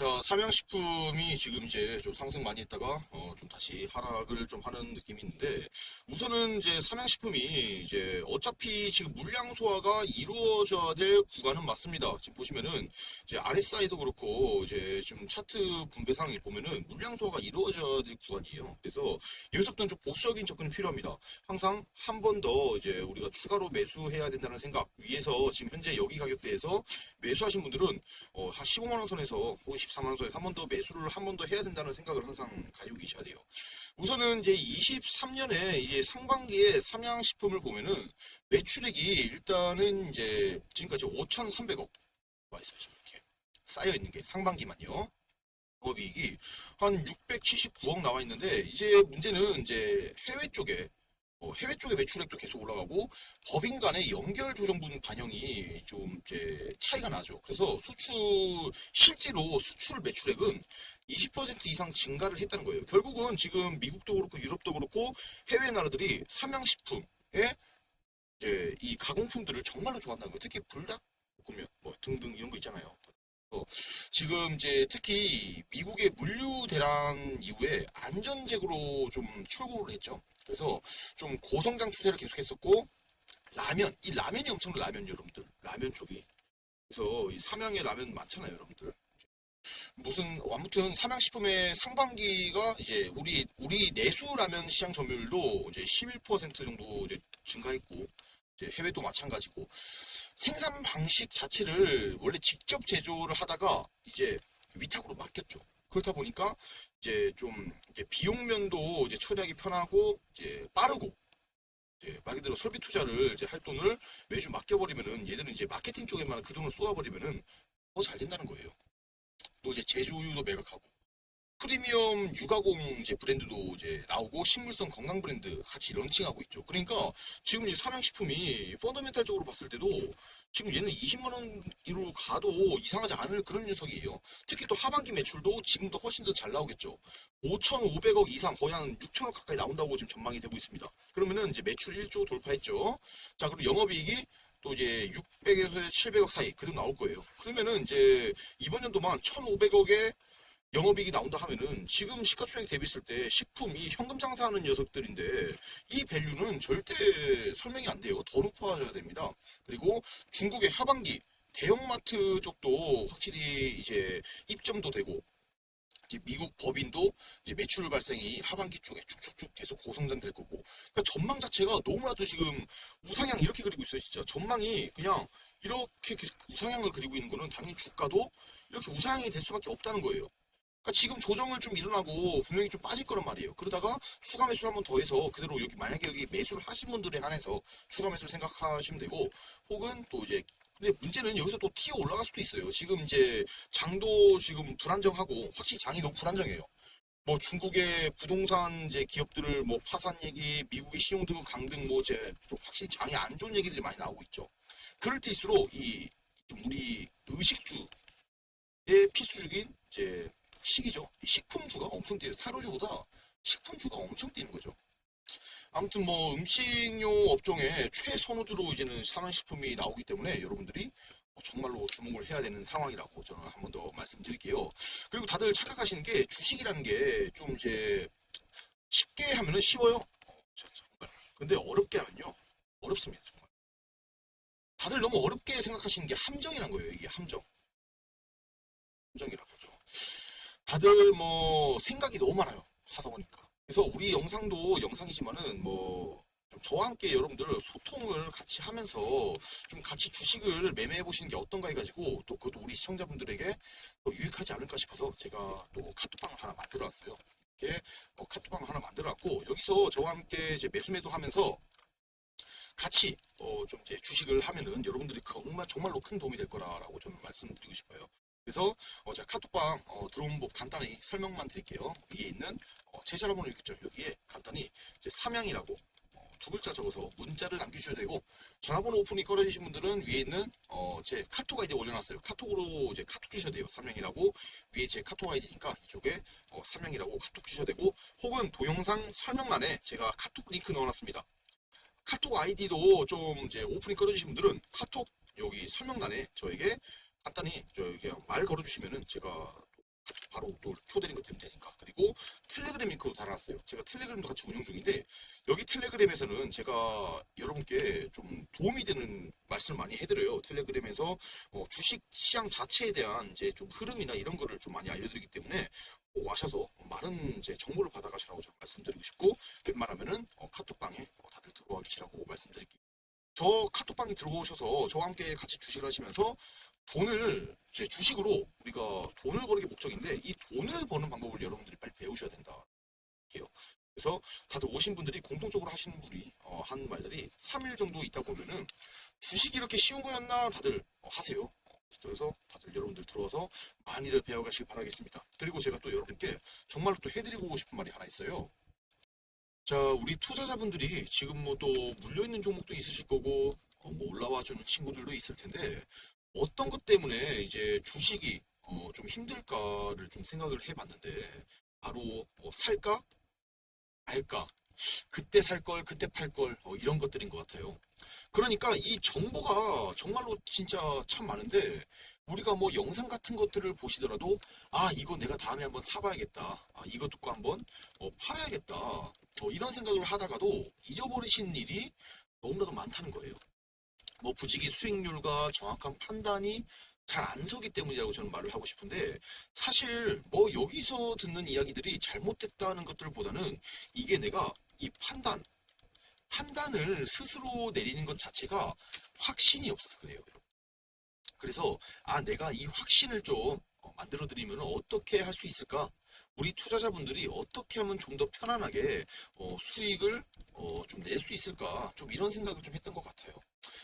자, 삼양식품이 지금 이제 좀 상승 많이 했다가 어, 좀 다시 하락을 좀 하는 느낌이 있는데 우선은 이제 삼양식품이 이제 어차피 지금 물량 소화가 이루어져야 될 구간은 맞습니다. 지금 보시면은 이제 RSI도 그렇고 이제 지금 차트 분배상을 보면은 물량 소화가 이루어져야 될 구간이에요. 그래서 여기서부터는 좀 보수적인 접근이 필요합니다. 항상 한 번 더 이제 우리가 추가로 매수해야 된다는 생각 위에서 지금 현재 여기 가격대에서 매수하신 분들은 어, 한 15만 원 선에서 혹은 14만 원 선에서 한번 더 매수를 한 번 더 해야 된다는 생각을 항상 가지고 계셔야 돼요. 우선은 이제 23년에 이제 상반기에 삼양식품을 보면은 매출액이 일단은 이제 지금까지 5,300억 와 있어요. 이렇게 쌓여 있는 게 상반기만요. 영업이익이 한 679억 나와 있는데 이제 문제는 이제 해외 쪽에 어, 해외 쪽의 매출액도 계속 올라가고 법인 간의 연결 조정분 반영이 좀 이제 차이가 나죠. 그래서 수출 실제로 수출 매출액은 20% 이상 증가를 했다는 거예요. 결국은 지금 미국도 그렇고 유럽도 그렇고 해외 나라들이 삼양식품에 이제 이 가공품들을 정말로 좋아한다는 거예요. 특히 불닭 볶음면 뭐 등등 이런 거 있잖아요. 어, 지금 이제 특히 미국의 물류 대란 이후에 안전제고로 좀 출고를 했죠. 그래서 좀 고성장 추세를 계속했었고 라면 이 라면이 엄청 라면 여러분들. 라면 쪽이. 그래서 이 삼양의 라면 많잖아요 여러분들. 무슨 아무튼 삼양식품의 상반기가 이제 우리 우리 내수 라면 시장 점유율도 이제 11% 정도 이제 증가했고 해외도 마찬가지고 생산 방식 자체를 원래 직접 제조를 하다가 이제 위탁으로 맡겼죠. 그렇다 보니까 이제 좀 이제 비용 면도 이제 처리하기 편하고 이제 빠르고 이제 말 그대로 설비 투자를 이제 할 돈을 매주 맡겨버리면은 얘들은 이제 마케팅 쪽에만 그 돈을 쏘아버리면은 더 잘 된다는 거예요. 또 이제 제조유도 매각하고 프리미엄 유가공 이제 브랜드도 이제 나오고 식물성 건강 브랜드 같이 런칭하고 있죠. 그러니까 지금 이 삼양식품이 펀더멘탈적으로 봤을 때도 지금 얘는 20만 원으로 가도 이상하지 않을 그런 녀석이에요. 특히 또 하반기 매출도 지금도 훨씬 더 잘 나오겠죠. 5,500억 이상 거의 한 6천억 가까이 나온다고 지금 전망이 되고 있습니다. 그러면은 이제 매출 1조 돌파했죠. 자, 그리고 영업이익이 또 이제 600에서 700억 사이 그대로 나올 거예요. 그러면은 이제 이번 연도만 1,500억에 영업이익이 나온다 하면은 지금 시가총액 대비했을 때 식품이 현금 장사하는 녀석들인데 이 밸류는 절대 설명이 안 돼요. 더 높아져야 됩니다. 그리고 중국의 하반기 대형마트 쪽도 확실히 이제 입점도 되고 미국 법인도 이제 매출 발생이 하반기 쪽에 쭉쭉쭉 계속 고성장 될 거고 그러니까 전망 자체가 너무나도 지금 우상향 이렇게 그리고 있어요 진짜 전망이 그냥 이렇게 계속 우상향을 그리고 있는 거는 당연히 주가도 이렇게 우상향이 될 수밖에 없다는 거예요. 그러니까 지금 조정을 좀 일어나고 분명히 좀 빠질 거란 말이에요. 그러다가 추가 매수를 한번 더 해서 그대로 여기 만약에 여기 매수를 하신 분들에 한해서 추가 매수를 생각하시면 되고 혹은 또 이제 근데 문제는 여기서 또 튀어 올라갈 수도 있어요. 지금 이제 장도 지금 불안정하고 확실히 장이 너무 불안정해요. 뭐 중국의 부동산 이제 기업들을 뭐 파산 얘기, 미국의 신용등급 강등 뭐 이제 좀 확실히 장이 안 좋은 얘기들이 많이 나오고 있죠. 그럴 때일수록 이좀 우리 의식주의 필수적인 이제 이 식품주가 엄청 뛰어요. 사료주보다 식품주가 엄청 뛰는 거죠. 아무튼 뭐 음식료 업종의 최선호주로 이제는 상한식품이 나오기 때문에 여러분들이 정말로 주목을 해야 되는 상황이라고 저는 한 번 더 말씀드릴게요. 그리고 다들 착각하시는 게 주식이라는 게 좀 이제 쉽게 하면은 쉬워요. 어, 저- 정말. 근데 어렵게 하면요. 어렵습니다. 정말. 다들 너무 어렵게 생각하시는 게 함정이란 거예요. 이게 함정. 함정이라고 하죠. 다들 뭐 생각이 너무 많아요. 하다 보니까. 그래서 우리 영상도 영상이지만은 뭐좀 저와 함께 여러분들 소통을 같이 하면서 좀 같이 주식을 매매해 보시는 게 어떤가 해가지고 또 그것도 우리 시청자분들에게 또 유익하지 않을까 싶어서 제가 또 카톡방을 하나 만들어 왔어요. 이렇게 어, 카톡방을 하나 만들어 왔고 여기서 저와 함께 이제 매수매도 하면서 같이 어, 좀 이제 주식을 하면은 여러분들이 정말 정말로 큰 도움이 될 거라고 저는 말씀드리고 싶어요. 그래서 어, 제가 카톡방 어, 들어온 법 간단히 설명만 드릴게요. 위에 있는 어, 제 전화번호 있겠죠. 여기에 간단히 이제 삼양이라고 어, 두 글자 적어서 문자를 남겨주셔야 되고 전화번호 오픈이 꺼려지신 분들은 위에 있는 어, 제 카톡 아이디 올려놨어요. 카톡으로 이제 카톡 주셔야 돼요. 삼양이라고 위에 제 카톡 아이디니까 이쪽에 어, 삼양이라고 카톡 주셔야 되고 혹은 동영상 설명란에 제가 카톡 링크 넣어놨습니다. 카톡 아이디도 좀 이제 오픈이 꺼려지신 분들은 카톡 여기 설명란에 저에게 간단히 저에게 말 걸어주시면은 제가 바로 또 초대링크 드리면 되니까. 그리고 텔레그램 링크도 달아놨어요. 제가 텔레그램도 같이 운영 중인데 여기 텔레그램에서는 제가 여러분께 좀 도움이 되는 말씀을 많이 해드려요. 텔레그램에서 어, 주식 시장 자체에 대한 이제 좀 흐름이나 이런 거를 좀 많이 알려드리기 때문에 꼭 와셔서 많은 이제 정보를 받아가시라고 제가 말씀드리고 싶고 웬만하면은 어, 카톡방에 어, 다들 들어와 계시라고 말씀드릴게요. 저 카톡방에 들어오셔서 저와 함께 같이 주식을 하시면서 돈을 이제 주식으로 우리가 돈을 버는 게 목적인데 이 돈을 버는 방법을 여러분들이 빨리 배우셔야 된다. 해요. 그래서 다들 오신 분들이 공통적으로 하시는 분이 어, 한 말들이 3일 정도 있다 보면은 주식이 이렇게 쉬운 거였나 다들 어, 하세요. 어, 그래서 다들 여러분들 들어와서 많이들 배워가시기 바라겠습니다. 그리고 제가 또 여러분께 정말로 또 해드리고 싶은 말이 하나 있어요. 자, 우리 투자자분들이 지금 뭐 또 물려있는 종목도 있으실 거고, 어, 뭐 올라와 주는 친구들도 있을 텐데, 어떤 것 때문에 이제 주식이 어, 좀 힘들까를 좀 생각을 해봤는데, 바로 어, 살까? 말까? 그때 살 걸, 그때 팔 걸, 어, 이런 것들인 것 같아요. 그러니까 이 정보가 정말로 진짜 참 많은데, 우리가 뭐 영상 같은 것들을 보시더라도, 아, 이거 내가 다음에 한번 사봐야겠다. 아, 듣고 한번 어, 팔아야겠다. 어, 이런 생각을 하다가도 잊어버리신 일이 너무나도 많다는 거예요. 뭐 부지기 수익률과 정확한 판단이 잘 안 서기 때문이라고 저는 말을 하고 싶은데 사실 뭐 여기서 듣는 이야기들이 잘못됐다는 것들보다는 이게 내가 이 판단 판단을 스스로 내리는 것 자체가 확신이 없어서 그래요. 그래서 아 내가 이 확신을 좀 만들어 드리면 어떻게 할 수 있을까? 우리 투자자분들이 어떻게 하면 좀 더 편안하게 어, 수익을 어, 좀 낼 수 있을까? 좀 이런 생각을 좀 했던 것 같아요.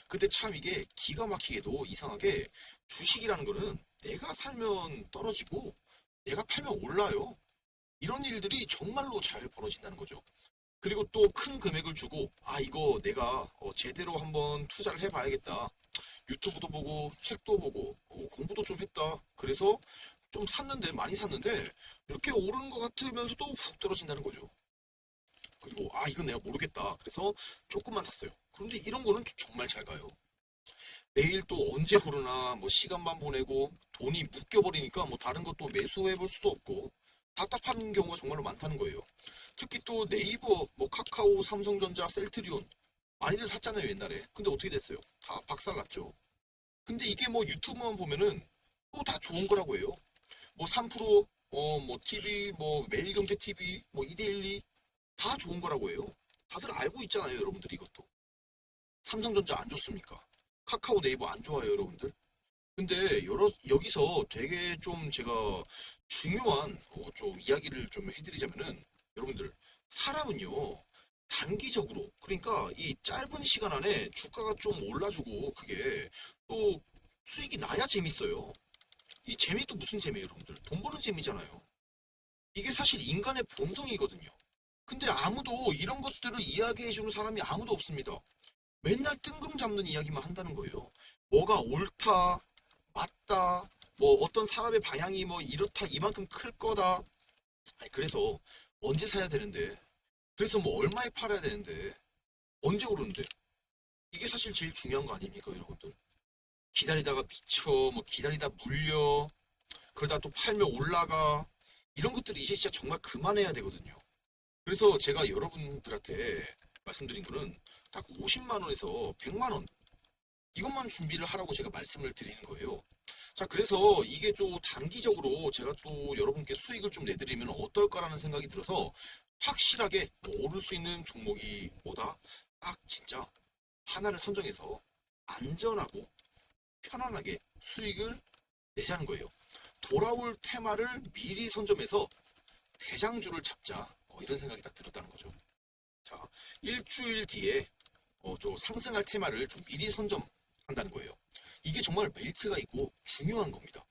근데 참 이게 기가 막히게도 이상하게 주식이라는 거는 내가 살면 떨어지고 내가 팔면 올라요. 이런 일들이 정말로 잘 벌어진다는 거죠. 그리고 또 큰 금액을 주고 아 이거 내가 어, 제대로 한번 투자를 해봐야겠다. 유튜브도 보고 책도 보고 어, 공부도 좀 했다. 그래서 좀 샀는데 많이 샀는데 이렇게 오르는 것 같으면서도 훅 떨어진다는 거죠. 그리고 아 이건 내가 모르겠다. 그래서 조금만 샀어요. 그런데 이런 거는 정말 잘 가요. 내일 또 언제 오르나 뭐 시간만 보내고 돈이 묶여버리니까 뭐 다른 것도 매수해 볼 수도 없고 답답한 경우가 정말로 많다는 거예요. 특히 또 네이버, 뭐 카카오, 삼성전자, 셀트리온 많이들 샀잖아요 옛날에. 근데 어떻게 됐어요? 다 박살났죠. 근데 이게 뭐 유튜브만 보면은 또 다 좋은 거라고 해요. 뭐 3%, 어, 뭐 TV, 뭐 매일경제 TV, 뭐 이데일리 다 좋은 거라고 해요. 다들 알고 있잖아요, 여러분들 이것도. 삼성전자 안 좋습니까? 카카오 네이버 안 좋아요, 여러분들. 근데 여러 여기서 되게 좀 제가 중요한 어, 좀 이야기를 좀 해드리자면은 여러분들 사람은요 단기적으로 그러니까 이 짧은 시간 안에 주가가 좀 올라주고 그게 또 수익이 나야 재밌어요. 이 재미도 무슨 재미예요, 여러분들? 돈 버는 재미잖아요. 이게 사실 인간의 본성이거든요. 근데 아무도 이런 것들을 이야기해 주는 사람이 아무도 없습니다. 맨날 뜬금 잡는 이야기만 한다는 거예요. 뭐가 옳다, 맞다, 뭐 어떤 사람의 방향이 뭐 이렇다, 이만큼 클 거다. 그래서 언제 사야 되는데, 그래서 뭐 얼마에 팔아야 되는데, 언제 오르는데? 이게 사실 제일 중요한 거 아닙니까, 여러분들? 기다리다가 미쳐, 뭐 기다리다 물려, 그러다 또 팔면 올라가. 이런 것들이 이제 진짜 정말 그만해야 되거든요. 그래서 제가 여러분들한테 말씀드린 거는 딱 50만 원에서 100만 원 이것만 준비를 하라고 제가 말씀을 드리는 거예요. 자, 그래서 이게 좀 단기적으로 제가 또 여러분께 수익을 좀 내드리면 어떨까라는 생각이 들어서 확실하게 뭐 오를 수 있는 종목이 뭐다? 딱 진짜 하나를 선정해서 안전하고 편안하게 수익을 내자는 거예요. 돌아올 테마를 미리 선점해서 대장주를 잡자. 어, 이런 생각이 딱 들었다는 거죠. 자, 일주일 뒤에 어, 좀 상승할 테마를 좀 미리 선점한다는 거예요. 이게 정말 메리트가 있고 중요한 겁니다.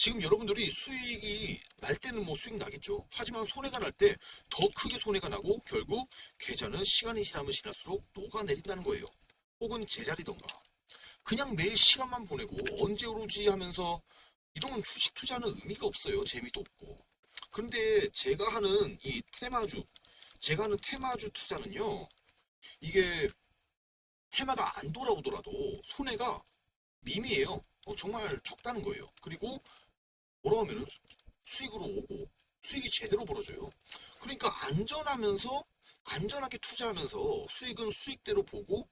지금 여러분들이 수익이 날 때는 뭐 수익 나겠죠. 하지만 손해가 날 때 더 크게 손해가 나고 결국 계좌는 시간이 지나면 지날수록 녹아내린다는 거예요. 혹은 제자리던가. 그냥 매일 시간만 보내고 언제 오르지 하면서 이런 주식 투자는 의미가 없어요. 재미도 없고. 그런데 제가 하는 이 테마주, 제가 하는 테마주 투자는요, 이게 테마가 안 돌아오더라도 손해가 미미해요. 어, 정말 적다는 거예요. 그리고 뭐라 하면은 수익으로 오고 수익이 제대로 벌어져요. 그러니까 안전하면서 안전하게 투자하면서 수익은 수익대로 보고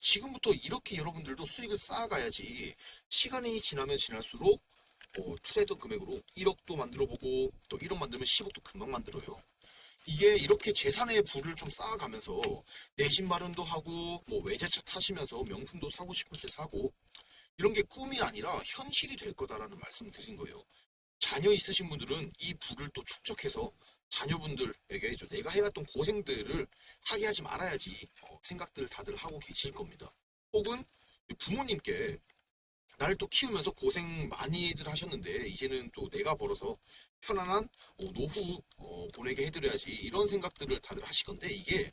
지금부터 이렇게 여러분들도 수익을 쌓아가야지 시간이 지나면 지날수록 어, 투자했던 금액으로 1억도 만들어보고 또 1억 만들면 10억도 금방 만들어요. 이게 이렇게 재산의 부를 좀 쌓아가면서 내 집 마련도 하고 뭐 외제차 타시면서 명품도 사고 싶을 때 사고 이런 게 꿈이 아니라 현실이 될 거다라는 말씀을 드린 거예요. 자녀 있으신 분들은 이 부를 또 축적해서 자녀분들에게 내가 해왔던 고생들을 하게 하지 말아야지 어, 생각들을 다들 하고 계실 겁니다. 혹은 부모님께 나를 또 키우면서 고생 많이들 하셨는데 이제는 또 내가 벌어서 편안한 어, 노후 어, 보내게 해드려야지 이런 생각들을 다들 하실 건데 이게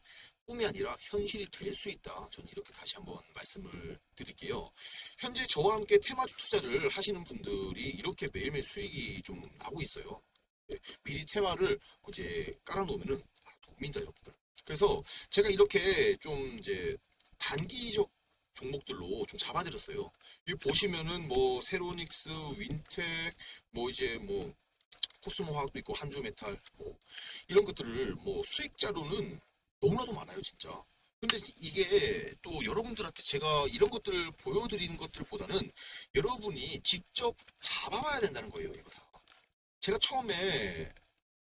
꿈이 아니라 현실이 될 수 있다. 저는 이렇게 다시 한번 말씀을 드릴게요. 현재 저와 함께 테마주 투자를 하시는 분들이 이렇게 매일매일 수익이 좀 나고 있어요. 네, 미리 테마를 이제 깔아놓으면은 도움입니다, 여러분들. 그래서 제가 이렇게 좀 이제 단기적 종목들로 좀 잡아드렸어요. 여기 보시면은 뭐 세로닉스, 윈텍, 뭐 이제 뭐 코스모 화학도 있고 한주 메탈 뭐 이런 것들을 뭐 수익자로는 너무나도 많아요, 진짜. 근데 이게 또 여러분들한테 제가 이런 것들을 보여드리는 것들보다는 여러분이 직접 잡아봐야 된다는 거예요, 이거 다. 제가 처음에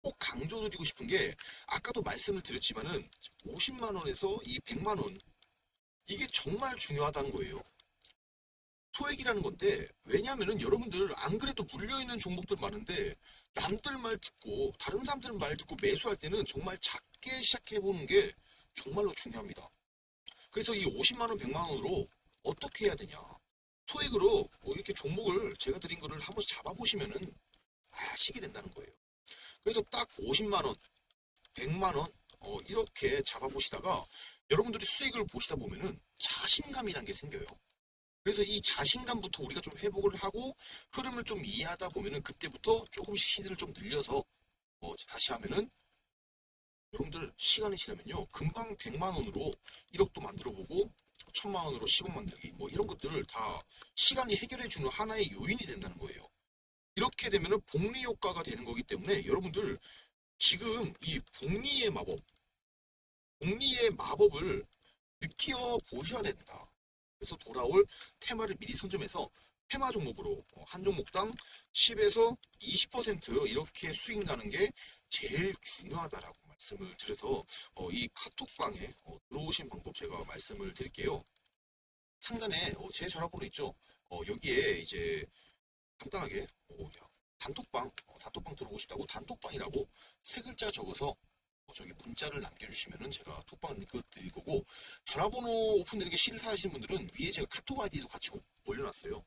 꼭 강조드리고 싶은 게 아까도 말씀을 드렸지만은 50만 원에서 이 100만 원 이게 정말 중요하다는 거예요. 소액이라는 건데 왜냐하면은 여러분들 안 그래도 물려있는 종목들 많은데 남들 말 듣고 다른 사람들 말 듣고 매수할 때는 정말 작 게 시작해 보는 게 정말로 중요합니다. 그래서 이 50만 원, 100만 원으로 어떻게 해야 되냐? 소액으로 뭐 이렇게 종목을 제가 드린 거를 한번 잡아보시면은 아시게 된다는 거예요. 그래서 딱 50만 원, 100만 원 어, 이렇게 잡아보시다가 여러분들이 수익을 보시다 보면은 자신감이란 게 생겨요. 그래서 이 자신감부터 우리가 좀 회복을 하고 흐름을 좀 이해하다 보면은 그때부터 조금씩 시드를 좀 늘려서 어, 다시 하면은 여러분들 시간이 지나면요 금방 100만 원으로 1억도 만들어 보고 1000만 원으로 10억 만들기 뭐 이런 것들을 다 시간이 해결해 주는 하나의 요인이 된다는 거예요. 이렇게 되면은 복리 효과가 되는 거기 때문에 여러분들 지금 이 복리의 마법 복리의 마법을 느끼어 보셔야 된다. 그래서 돌아올 테마를 미리 선점해서 테마 종목으로 어, 한 종목당 10에서 20% 이렇게 수익 나는 게 제일 중요하다라고 말씀을 드려서 어, 이 카톡방에 어, 들어오신 방법 제가 말씀을 드릴게요. 상단에 어, 제 전화번호 있죠. 어, 여기에 이제 간단하게 어, 야, 단톡방 어, 단톡방 들어오고 싶다고 단톡방이라고 세 글자 적어서 어, 저기 문자를 남겨주시면은 제가 톡방 링크 드릴 거고 전화번호 오픈되는 게 싫다하시는 분들은 위에 제가 카톡 아이디도 같이 오- 올려놨어요.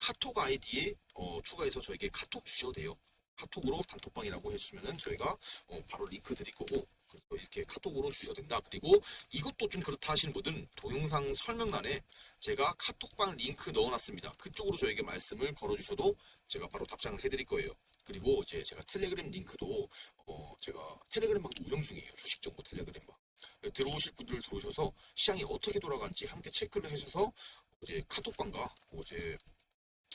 카톡 아이디에 어, 추가해서 저에게 카톡 주셔도 돼요. 카톡으로 단톡방이라고 해주시면은 저희가 어, 바로 링크 드릴 거고 그래서 이렇게 카톡으로 주셔도 된다. 그리고 이것도 좀 그렇다 하시는 분들은 동영상 설명란에 제가 카톡방 링크 넣어놨습니다. 그쪽으로 저에게 말씀을 걸어주셔도 제가 바로 답장을 해드릴 거예요. 그리고 이제 제가 텔레그램 링크도 어 제가 텔레그램 방도 운영 중이에요. 주식 정보 텔레그램 방. 들어오실 분들 들어오셔서 시장이 어떻게 돌아가는지 함께 체크를 하셔서 이제 카톡방과 이제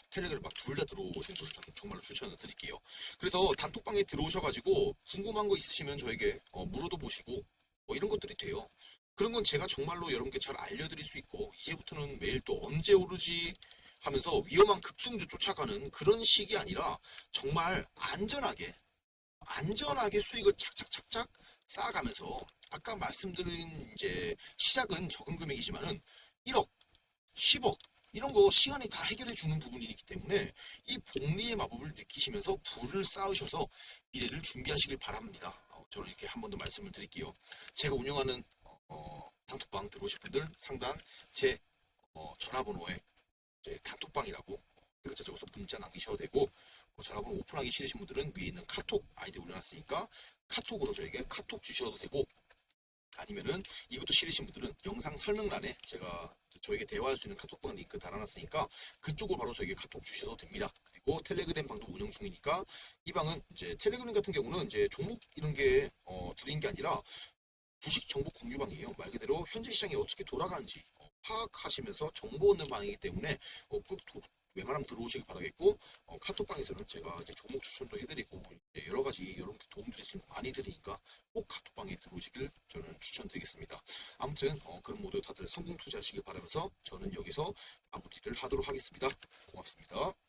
텔레그램 방둘다 들어오신 분들 저는 정말로 추천을 드릴게요. 그래서 단톡방에 들어오셔가지고 궁금한 거 있으시면 저에게 어, 물어도 보시고 뭐 이런 것들이 돼요. 그런 건 제가 정말로 여러분께 잘 알려드릴 수 있고 이제부터는 매일 또 언제 오르지 하면서 위험한 급등주 쫓아가는 그런 식이 아니라 정말 안전하게 안전하게 수익을 착착착착 쌓아가면서 아까 말씀드린 이제 시작은 적은 금액이지만은 1억, 10억 이런 거 시간이 다 해결해 주는 부분이기 때문에 이 복리의 마법을 느끼시면서 불을 쌓으셔서 미래를 준비하시길 바랍니다. 어, 저는 이렇게 한 번 더 말씀을 드릴게요. 제가 운영하는 어, 단톡방 들어오실 분들 상단 제 어, 전화번호에 이제 단톡방이라고 그 글자 적어서 문자 남기셔도 되고 어, 전화번호 오픈하기 싫으신 분들은 위에 있는 카톡 아이디 올려놨으니까 카톡으로 저에게 카톡 주셔도 되고 아니면은 이것도 싫으신 분들은 영상 설명란에 제가 저에게 대화할 수 있는 카톡방 링크 달아놨으니까 그쪽으로 바로 저에게 카톡 주셔도 됩니다. 그리고 텔레그램 방도 운영 중이니까 이 방은 이제 텔레그램 같은 경우는 이제 종목 이런 게 어, 드린 게 아니라 주식 정보 공유방이에요. 말 그대로 현재 시장이 어떻게 돌아가는지 어, 파악하시면서 정보 얻는 방이기 때문에 어, 꼭 도- 웬만하면 들어오시기 바라겠고 어, 카톡방에서는 제가 이제 종목 추천도 해드리고 여러 가지 여러분께 도움 드릴 수 있는 거 많이 드리니까 꼭 카톡방에 들어오시길 저는 추천드리겠습니다. 아무튼 어, 그런 모두 다들 성공 투자하시길 바라면서 저는 여기서 마무리를 하도록 하겠습니다. 고맙습니다.